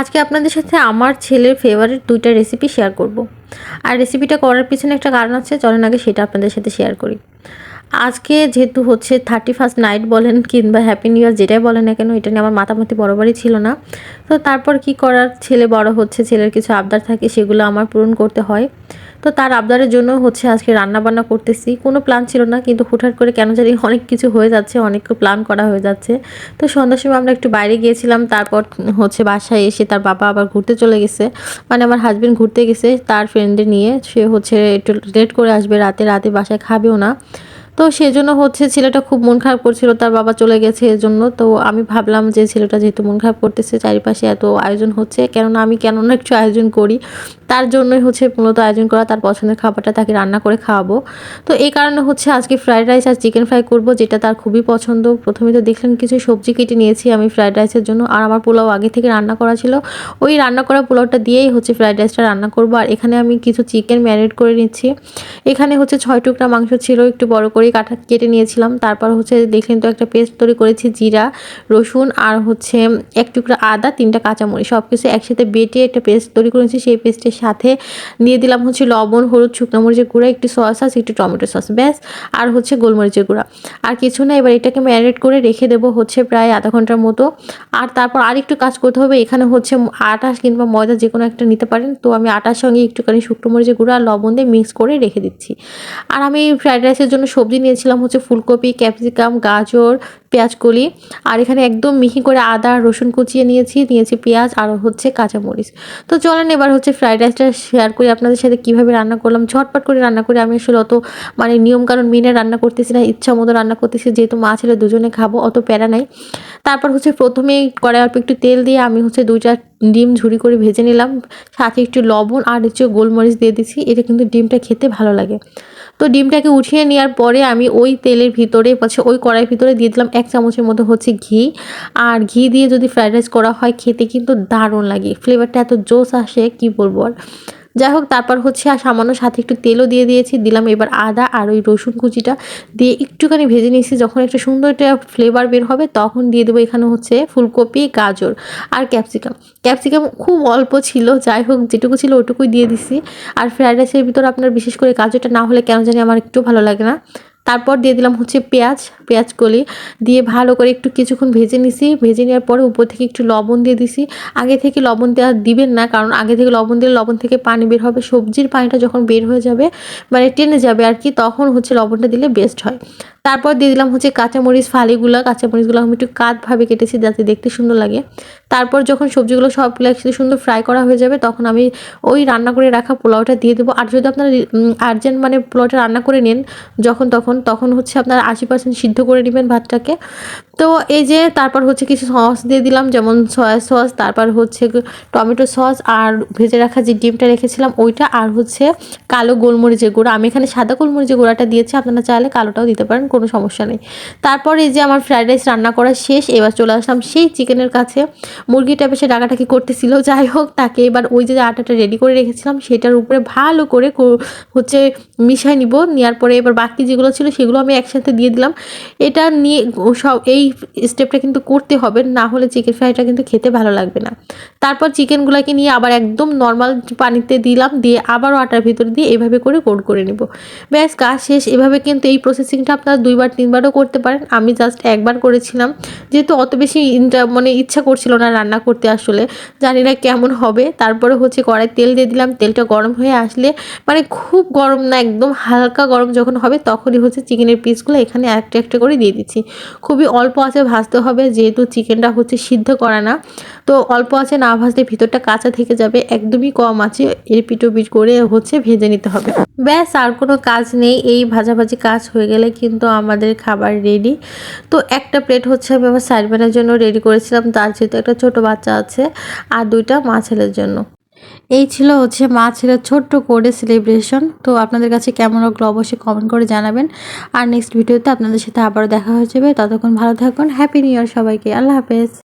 আজকে আপনাদের সাথে আমার ছেলের ফেভারিট দুইটা রেসিপি শেয়ার করব। আর রেসিপিটা করার পিছনে একটা কারণ আছে, চলেন আগে সেটা আপনাদের সাথে শেয়ার করি আজকে যেহেতু হচ্ছে থার্টি ফার্স্ট নাইট বলেন কিংবা হ্যাপি নিউ ইয়ার যেটাই বলেন না কেন, এটা নিয়ে আমার মাতামাতি বরাবরই ছিল না। তো তারপর কি করার? ছেলে বড় হচ্ছে, ছেলের কিছু আবদার থাকে, সেগুলো আমার পূরণ করতে হয়। তো তার আবদারের জন্য হচ্ছে আজকে রান্না বান্না করতেছি। কোনো প্ল্যান ছিল না, কিন্তু হুটহাট করে কেন জানি অনেক কিছু হয়ে যাচ্ছে, অনেক প্ল্যান করা হয়ে যাচ্ছে। তো সন্ধ্যার সময় আমরা একটু বাইরে গিয়েছিলাম, তারপর হচ্ছে বাসায় এসে তার বাবা আবার ঘুরতে চলে গেছে। মানে আমার হাজব্যান্ড ঘুরতে গেছে, তার ফ্রেন্ডে নিয়ে। সে হচ্ছে একটু লেট করে আসবে, রাতে রাতে বাসায় খাবেও না। তো সেজন্য হচ্ছে ছেলেটা খুব মন খারাপ করছিল, তার বাবা চলে গেছে এজন্য। তো আমি ভাবলাম যে ছেলেটা যেহেতু মন খারাপ করতেছে, চারিপাশে এত আয়োজন হচ্ছে, কেননা আমি কেননা একটু আয়োজন করি, তার জন্যই হচ্ছে মূলত আয়োজন করা, তার পছন্দের খাবারটা তাকে রান্না করে খাওয়াবো। তো এই কারণে হচ্ছে আজকে ফ্রাইড রাইস আর চিকেন ফ্রাই করব, যেটা তার খুবই পছন্দ। প্রথমে তো দেখলেন কিছু সবজি কেটে নিয়েছি আমি ফ্রাইড রাইসের জন্য, আর আমার পোলাও আগে থেকে রান্না করা ছিল। ওই রান্না করা পোলাওটা দিয়েই হচ্ছে ফ্রাইড রাইসটা রান্না করব, আর এখানে আমি কিছু চিকেন ম্যারিনেট করে নিচ্ছি। এখানে হচ্ছে ছয় টুকরা মাংস ছিল, একটু বড় করে কাটা কেটে নিয়েছিলাম। তারপর হচ্ছে দেখলেন তো একটা পেস্ট তৈরি করেছি, জিরা, রসুন আর হচ্ছে এক টুকরা আদা, তিনটা কাঁচামরিচ। সব কিছু একসাথে বেটে একটা পেস্ট তৈরি করেছি। সেই পেস্টের সাথে দিয়ে দিলাম হচ্ছে লবণ, হলুদ, শুকনো মরিচের গুঁড়া, একটু সস সস, একটু টমেটো সস, ব্যাস, আর হচ্ছে গোলমরিচের গুঁড়া। আর কিছু না, এবার এটাকে ম্যারিনেট করে রেখে দেবো হচ্ছে প্রায় আধা ঘণ্টার মতো। আর তারপর আর একটু কাজ করতে হবে, এখানে হচ্ছে আটা কিংবা ময়দা যে কোনো একটা নিতে পারেন। তো আমি আটার সঙ্গে একটুখানি শুকনো মরিচের গুঁড়া আর লবণ দিয়ে মিক্স করে রেখে দিচ্ছি। আর আমি ফ্রাইড রাইসের জন্য সবজি নিয়েছিলাম হচ্ছে ফুলকপি, ক্যাপসিকাম, গাজর পেঁয়াজ কলি আর এখানে একদম মিহি করে আদা, রসুন কুচিয়ে নিয়েছি নিয়েছি পেঁয়াজ আর হচ্ছে কাঁচামরিচ। তো চলেন এবার হচ্ছে ফ্রাইড রাইসটা শেয়ার করি আপনাদের সাথে কীভাবে রান্না করলাম। ঝটপট করে রান্না করে। আমি আসলে অত মানে নিয়মকানুন মেনে রান্না করতেছি না, ইচ্ছা মতো রান্না করতেছি। যেহেতু মা ছেলে দুজনে খাব, অত প্যারা নাই। তারপর হচ্ছে প্রথমেই কড়াই অল্প একটু তেল দিয়ে আমি হচ্ছে দুইটা ডিম ঝুড়ি করে ভেজে নিলাম। সাথে একটু লবণ আর হচ্ছে গোলমরিচ দিয়ে দিচ্ছি এটা কিন্তু ডিমটা খেতে ভালো লাগে। তো ডিমটাকে উঠিয়ে নেওয়ার পরে আমি ওই তেলের ভিতরে পাচ্ছে ওই কড়াইয়ের ভিতরে দিয়ে দিলাম এক চামচের মতো হচ্ছে ঘি। আর ঘি দিয়ে যদি ফ্রাইড রাইস করা হয়, খেতে কিন্তু দারুণ লাগে। ফ্লেভারটা এত জোস আসে, কি বলব আর? যাই হোক, তারপর হচ্ছে আর সামান্য সাথে একটু তেলও দিয়ে দিয়েছি, দিলাম এবার আদা আর ওই রসুন কুচিটা দিয়ে একটুখানি ভেজে নিয়েছি। যখন একটা সুন্দর একটা ফ্লেভার বের হবে, তখন দিয়ে দেবো এখানে হচ্ছে ফুলকপি, গাজর আর ক্যাপসিকাম। ক্যাপসিকাম খুব অল্প ছিল, যাই হোক, যেটুকু ছিল ওটুকুই দিয়ে দিছি। আর ফ্রাইড রাইসের ভিতর আপনার বিশেষ করে গাজরটা না হলে কেন জানি আমার একটু ভালো লাগে না। তারপর দিয়ে দিলাম হচ্ছে পেঁয়াজ পেঁয়াজ কলি। দিয়ে ভালো করে একটু কিছুক্ষণ ভেজে নিছি। ভেজে নেওয়ার পরে উপর থেকে একটু লবণ দিয়ে দিছি। আগে থেকে লবণ দেওয়া দিবেন না, কারণ আগে থেকে লবণ দিলে লবণ থেকে পানি বের হবে। সবজির পানিটা যখন বের হয়ে যাবে মানে টেনে যাবে আর কি, তখন হচ্ছে লবণটা দিলে বেস্ট হয়। তারপর দিয়ে দিলাম হচ্ছে কাঁচামরিচ, ফালিগুলো, কাঁচামরিচগুলো আমি একটু কাতভাবে কেটেছি যাতে দেখতে সুন্দর লাগে। তারপর যখন সবজিগুলো সবগুলো একসাথে সুন্দর ফ্রাই করা হয়ে যাবে, তখন আমি ওই রান্না করে রাখা পোলাওটা দিয়ে দেবো। আর যদি আপনারা আর্জেন্ট মানে পোলাওটা রান্না করে নেন যখন তখন তখন হচ্ছে আপনার আশি পার্সেন্ট সিদ্ধ করে নেবেন ভাতটাকে। তো এই যে তারপর হচ্ছে কিছু সস দিয়ে দিলাম, যেমন সয়া সস তারপর হচ্ছে টমেটো সস আর ভেজে রাখা যে ডিমটা রেখেছিলাম ওইটা, আর হচ্ছে কালো গোলমরিচের গুঁড়া। আমি এখানে সাদা গোলমরিচের গুঁড়াটা দিয়েছি, আপনারা চাইলে কালোটাও দিতে পারেন কোনো সমস্যা নেই। তারপর যে আমার ফ্রাইড রাইস রান্না করা শেষ, এবার চলে আসলাম সেই চিকেনের কাছে। মুরগিটা বেশি ডাকাটাকি করতেছিল, যাই হোক, তাকে এবার ওই যে আটাটা রেডি করে রেখেছিলাম, সেটার উপরে ভালো করে হচ্ছে মিশাই নিব নেওয়ার পরে এবার বাকি যেগুলো ছিল সেগুলো আমি একসাথে দিয়ে দিলাম। এটা নিয়ে সব এই স্টেপটা কিন্তু করতে হবে, না হলে চিকেন ফ্রাইটা কিন্তু খেতে ভালো লাগবে না। তারপর চিকেনগুলোকে নিয়ে আবার একদম নর্মাল পানিতে দিলাম, দিয়ে আবারও আটার ভিতরে দিয়ে এভাবে করে কোড করে নেব। ব্যাস, কাজ শেষ। এভাবে কিন্তু এই প্রসেসিংটা আপনারা দুইবার, তিনবারও করতে পারেন। আমি জাস্ট একবার করেছিলাম। যেহেতু অত বেশি মানে ইচ্ছা করছিল না রান্না করতে আসলে। জানি না কেমন হবে। তারপরে হচ্ছে কড়াই তেল দিয়ে দিলাম। তেলটা গরম হয়ে আসলে মানে খুব গরম না, একদম হালকা গরম যখন হবে তখনই হচ্ছে চিকেনের পিসগুলো এখানে একটা একটা করে দিয়ে দিচ্ছি। খুবই অল্প আছে, ভাজতে হবে। যেহেতু চিকেনটা হচ্ছে সিদ্ধ করা না তো অল্প আছে, না ভাজলে ভিতরটা কাঁচা থেকে যাবে, একদমই কম আছে এর পিটো পিট করে হচ্ছে ভেজে নিতে হবে। ব্যাস, আর কোনো কাজ নেই, এই ভাজাভাজি কাজ হয়ে গেলে কিন্তু আমাদের খাবার রেডি তো একটা প্লেট হচ্ছে আমি আমার সাইডম্যানের জন্য রেডি করেছিলাম, তার যেহেতু একটা ছোট বাচ্চা আছে আর দুইটা মা ছেলের জন্য। এই ছিল হচ্ছে মা ছেলের ছোট্ট করে সেলিব্রেশন তো আপনাদের কাছে কেমন লাগল অবশ্যই কমেন্ট করে জানাবেন। আর নেক্সট ভিডিওতে আপনাদের সাথে আবারও দেখা হয়ে যাবে। ততক্ষণ ভালো থাকুন হ্যাপি নিউ ইয়ার সবাইকে, আল্লাহ হাফেজ।